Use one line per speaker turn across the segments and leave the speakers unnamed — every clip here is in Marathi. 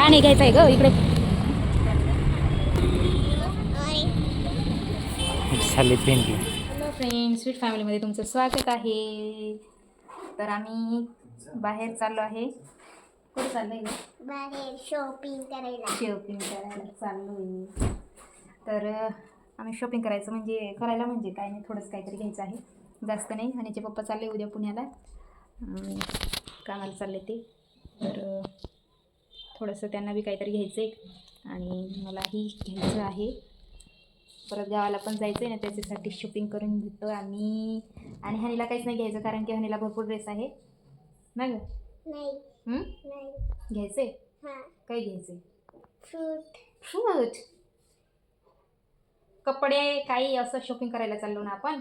का नाही घ्यायचं आहे ग इकडे. हॅलो फ्रेंड्स स्वीट फॅमिलीमध्ये तुमचं स्वागत आहे. तर आम्ही बाहेर चाललो आहे. कुठे चाललो आहे
बाहेर शॉपिंग करायला.
शॉपिंग करायला चाललो आहे तर आम्ही शॉपिंग करायचं म्हणजे करायला म्हणजे काय नाही थोडंसं काहीतरी घ्यायचं आहे. जास्त नाही हनीचे पप्पा चालले उद्या पुण्याला. कामाला चालले ते. तर थोडंसं त्यांना बी काहीतरी घ्यायचं आहे आणि मलाही घ्यायचं आहे. परत गावाला पण जायचं आहे ना त्याच्यासाठी शॉपिंग करून घेतो आम्ही. आणि हनीला काहीच नाही घ्यायचं कारण की हनीला भरपूर ड्रेस आहे. ना गं?
नाही.
हं?
नाही.
घ्यायचं आहे
हा.
काय घ्यायचं आहे
फ्रूट.
फ्रूट? कपडे काही असं शॉपिंग करायला चाललो ना आपण.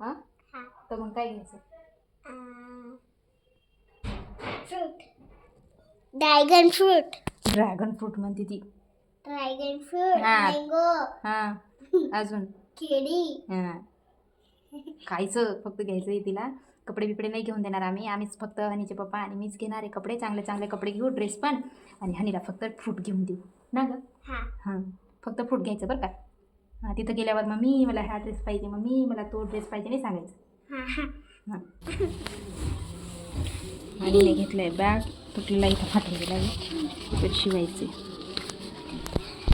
हां?
हा.
तर मग काय घ्यायचं?
Fruit. Dragon fruit
dragon fruit म्हणते ती.
ड्रॅगन फ्रूट
हा.
मँगो
हां. अजून?
केळी.
हां. खायचं फक्त घ्यायचं आहे तिला. कपडे बिपडे नाही घेऊन देणार आम्ही. आम्हीच फक्त हनीचे पप्पा आणि मीच घेणार आहे कपडे. चांगले चांगले कपडे घेऊ ड्रेस पण. आणि हनीला फक्त फ्रूट घेऊन देऊ. ना गं?
हा.
हां. फक्त फ्रूट घ्यायचं बरं का? हां तिथं गेल्यावर मम्मी मला हा ड्रेस पाहिजे. मम्मी मला तो ड्रेस पाहिजे नाही सांगायचं.
हा हा.
हां. आणि हे घेतलं आहे बॅग तुटलेला इथं फाटून गेला आहे तर शिवायचे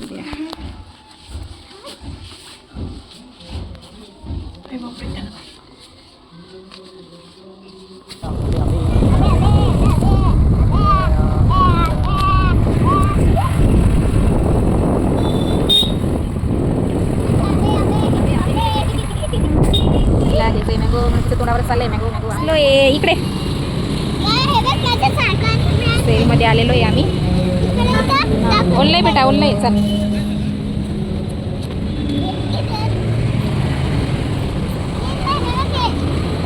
द्या. अरे बापरे, त्याला काय? तिला घ्यायचंय मॅंगो नुसतं तोंडावर चाललंय मॅंगो मॅंगो आलो आहे इकडे
हे बघ माझं सारखं
सेलमध्ये आलेलो आहे आम्ही. ऑनलाईन बेटा ऑनलाईन चल.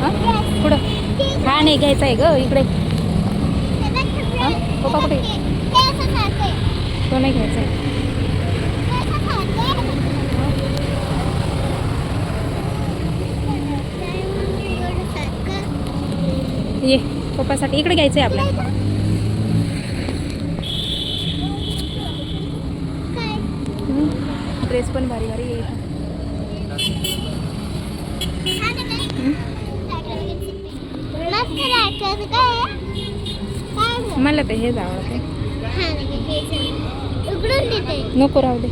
हां? पुढं हा नाही घ्यायचं आहे ग इकडे. हां? पप्पा कुठे? तो नाही घ्यायचा आहे ये पप्पासाठी इकडे घ्यायचं आहे आपल्याला ड्रेस पण भारी भारी येईल मला तर हेच आवडते नको राहू दे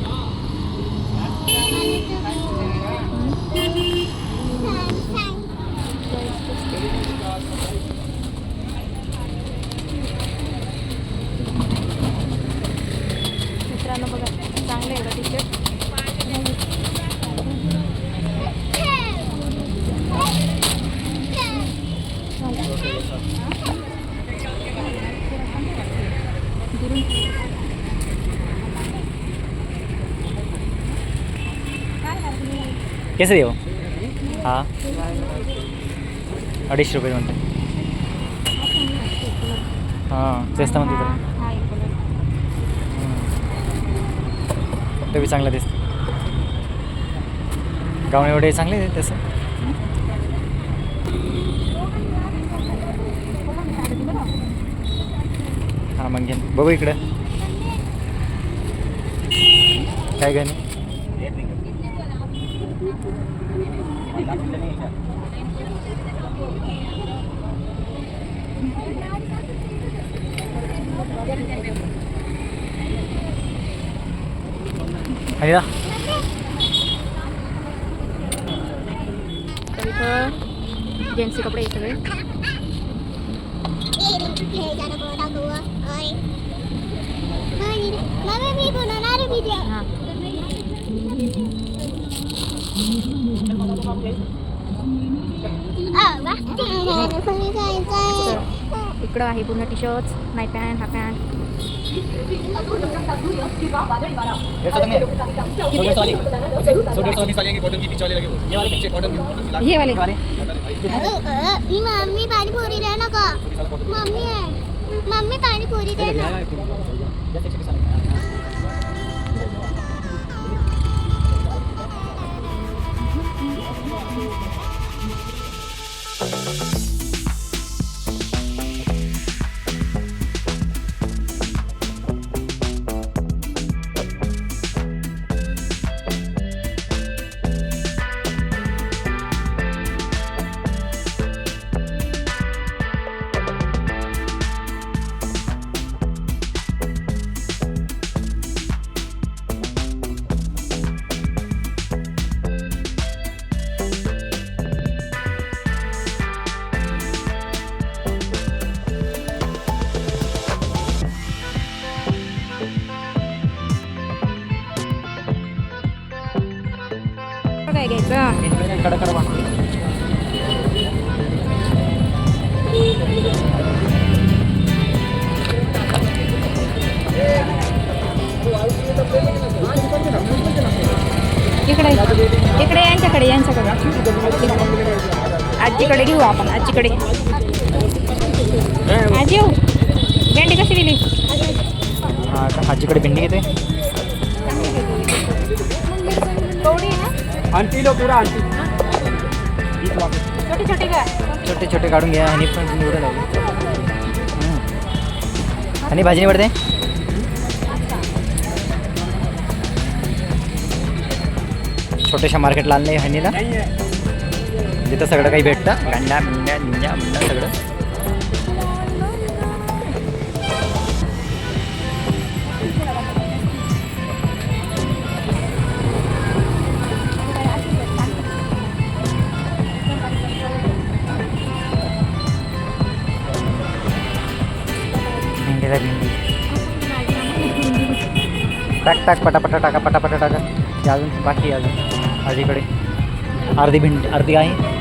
मित्रांनो बघा चांगलं आहे टी शर्ट
कसं देऊ हा अडीचशे रुपये म्हणते हां तेच तर म्हणते तर
हा एक कलर
ते बी चांगलं दिसतं गावणे एवढे चांगले आहे तसं. हां मग घेईन बघू इकडं. काय घेणे अय्या
तर इथं जेंट्सचे कपडे आहे सगळे
मी बनवणार व्हिडिओ
हां तर इकडं आहे पूर्ण टी शर्ट नाईट पॅन्ट हा पॅन्ट ये वाले।
मी मम्मी पाणीपुरी दे ना का मम्मी आहे मम्मी पाणीपुरी दे ना
काय घ्यायचं. इकडे इकडे यांच्याकडे यांच्याकडे. आजीकडे घेऊ आपण आजीकडे. आजी येऊ भेंडी कशी दिली?
आजीकडे भेंडी घेते.
आहे ना
आंटी लो पूरा आंटी.
छोटी छोटी
छोटे छोटे काढून घ्या आणि पण निवडून लावले आणि भाजी निवडते? छोट्याशा मार्केटला आणलं आहे हनीला तिथं सगळं काही भेटतं. गांडा मिंड्या निंजा मुंडा सगळं. भेंडीला भेंडी टाक टाक पटापटा टाका पटापटा टाका। अजून बाकी अजून आजीकडे अर्धी भेंडी अर्धी आहे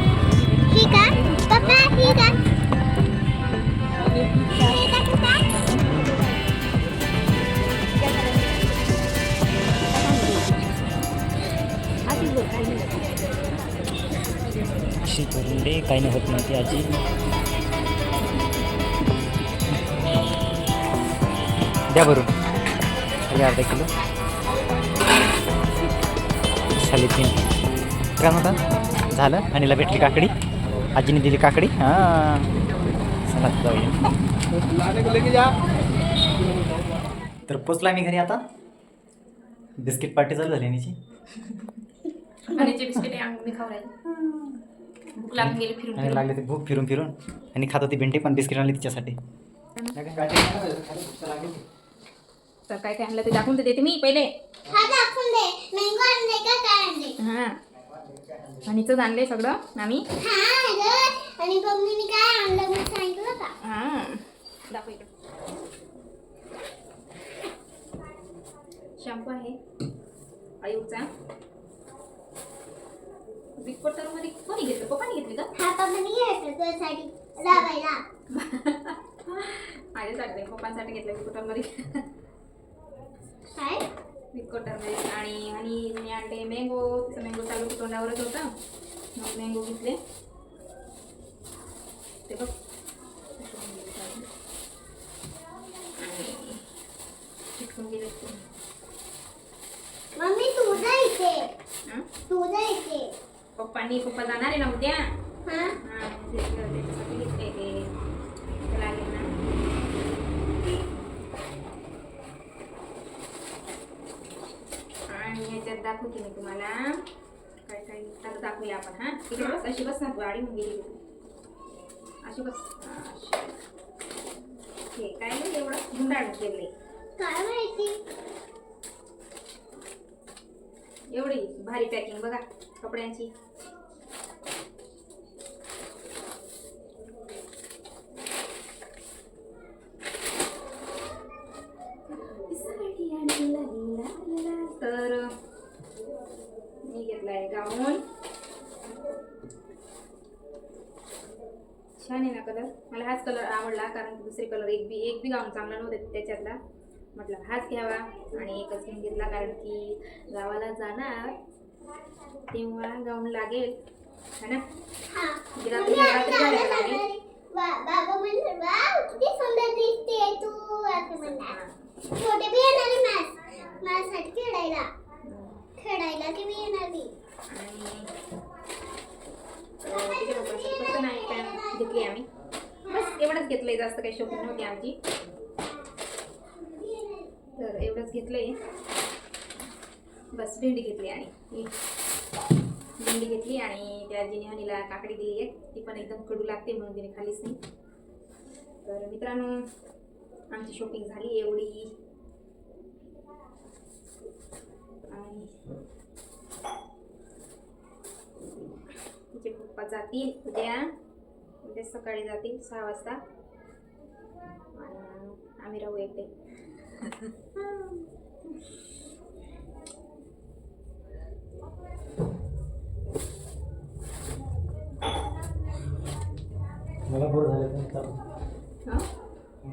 अशी करून दे काही नाही होत नाही आजी. द्या भरून खाली अर्धा किलो खाली तीन काय म्हणता झालं आणीला भेटली काकडी आजीने दिली काकडी हां चला जाऊया
लाने को लेके जा
तर पोचला मी घरी आता बिस्किट पार्टी चालू झाली
आणि
आणि लागले ते भूक फिरून फिरून आणि खात होती भेंडी पण बिस्किट आणली तिच्यासाठी
तर काय काय आणलं ते दाखवून तर देते मी पहिले.
हा दाखवून दे. मँगो आणले
हां. सगळं आम्ही
हा आणि मम्मीने काय आणलं मी सांगितलं का?
हां. दाखव इकडे. शॅम्पू आहे. आयूचा बिगमध्ये कोणी घेतलं? पप्पानी घेतली का?
हा पप्पाने घ्यायचं तुझ्यासाठी. लावायला.
माझ्यासाठी पप्पांसाठी घेतलं बिगमध्ये.
काय?
मध्ये आणि आणि मी आणले मँगो तिचं मँगो चालू तोंडावरच होतं. मग मँगो घेतले. ते बघ. चिटकून गेले ते.
मम्मी तुझं इथे
हं?
तुझं इथे
पप्पांनी पप्पा जाणार आहे ना उद्या?
हा?
हा, ते त्याच्यासाठी घेतलंय ते ते लागेल ना आणि ह्याच्यात दाखवते मी तुम्हाला. काय काय आता दाखवूया आपण हा. इकडे बस अशी बस ना तू आडी अशी बस. हा, काय नाही एवढं? गुंडाळ केलंय
काय माहिती?
एवढी भारी पॅकिंग बघा कपड्यांची तर मी घेतलाय गाऊन छान आहे ना कलर मला हाच कलर आवडला कारण दुसरे कलर एक बी एक बी गाऊन चांगला नव्हते त्याच्यातला. म्हटलं हाच घ्यावा आणि एकच घेऊन घेतला कारण की गावाला जाणार तेव्हा गाऊन लागेल. है ना?
खेळायला खेळायला ते बी येणार
फक्त नाही. घेतली आम्ही. बस एवढंच घेतलंय जास्त काही शॉपिंग नव्हती आमची. तर एवढंच घेतलंय. बस भेंडी घेतली आणि भेंडी घेतली आणि त्या जिने हनीला काकडी दिली आहे ती पण एकदम कडू लागते म्हणून तिने खालीच नाही. तर मित्रांनो आमची शॉपिंग झाली एवढी. आणि तिचे पप्पा जातील उद्या. ते सकाळी जातील सहा वाजता. आम्ही राहू येते
मला बोर झाले पण
चालू.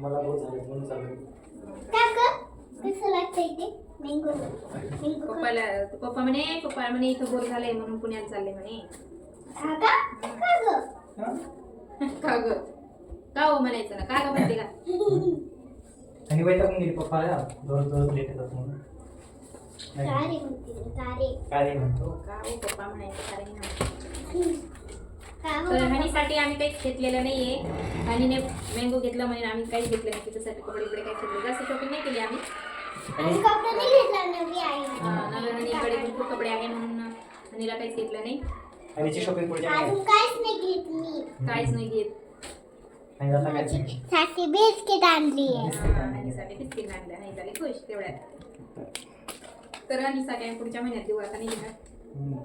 मला बोर झाले चालू.
पप्पाला पप्पा म्हणे पप्पा म्हणे इथं बोर झाले म्हणून पुण्यात चालले म्हणे.
का ग?
का हो म्हणायचं ना? का ग म्हणते का?
आणि वैताग गेली पप्पाला दररोज दररोज लेट येतात म्हणून.
तारे म्हणते तारे.
काय रे म्हणतो.
का हो पप्पा म्हणायचं? कारण नाही.
का हो
तर हनीसाठी आम्ही काहीच घेतलेलं नाहीये. हनीने मँगो घेतला म्हणे आम्ही काहीच घेतलं नाही. तिच्यासाठी कपडे बिपडे काही घेतले जास्त शॉपिंग नाही केली आम्ही.
आणि कपडे नाही घेतला नवी आई?
नव्या हनीकडे भरपूर कपडे आहे म्हणून हनीला काहीच घेतलं नाही.
आणि शॉपिंग पुढच्या
अजून काहीच नाही घेत मी.
काहीच नाही घेत.
आणि आता काय
माझी बिस्किट आणली आहे.
हा, बिस्किट आणलं नाही झाले खुश तेवढ्यात. तर हनीसाठी आम्ही पुढच्या महिन्यात देऊ आता नाही घेणार
हम्म.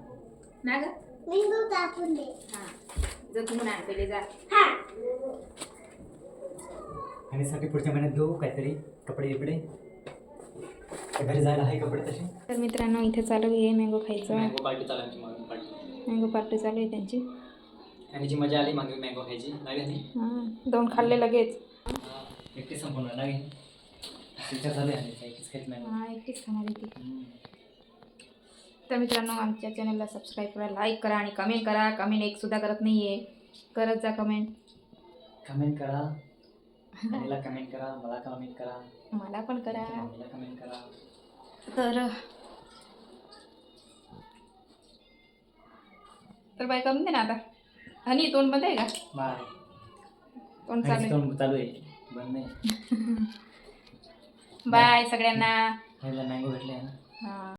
ना ग?
मँगो कापून दे.
हा. जर तू म्हणा पहिले जा.
हा.
आणि साठी पुढच्या महिन्यात घेऊ काहीतरी कपडे बिपडे? तर घरी जायला आहे कपडे तसे?
तर मित्रांनो इथे चालू आहे मँगो खायचं.
मँगो पार्टी चालू आमची मग
मँगो पार्टी चालू आहे त्यांची.
आणि जी मजा आली मागे मँगो खायची नाही नाही
हां दोन खाल्ले लगेच.
एकटी संपूर्ण नाही विचार झाले एकटीच खायचं
हा एकटीच खाणार आहे ती. तर मित्रांनो आमच्या चॅनलला सबस्क्राईब करा लाईक करा आणि कमेंट करा. कमेंट एक सुद्धा करत नाही आहे करत जा कमेंट
कमेंट करा. आणीला कमेंट करा मला कमेंट करा.
मला पण करा.
मम्मीला कमेंट करा.
तर तर बाय करून दे ना आता. हनी तोंड बंद आहे का?
बाय.
तोंड चालू आहे.
आणि चालू आहे. बंद नाही
बाय सगळ्यांना.
मँगो भेटले ना.
हां.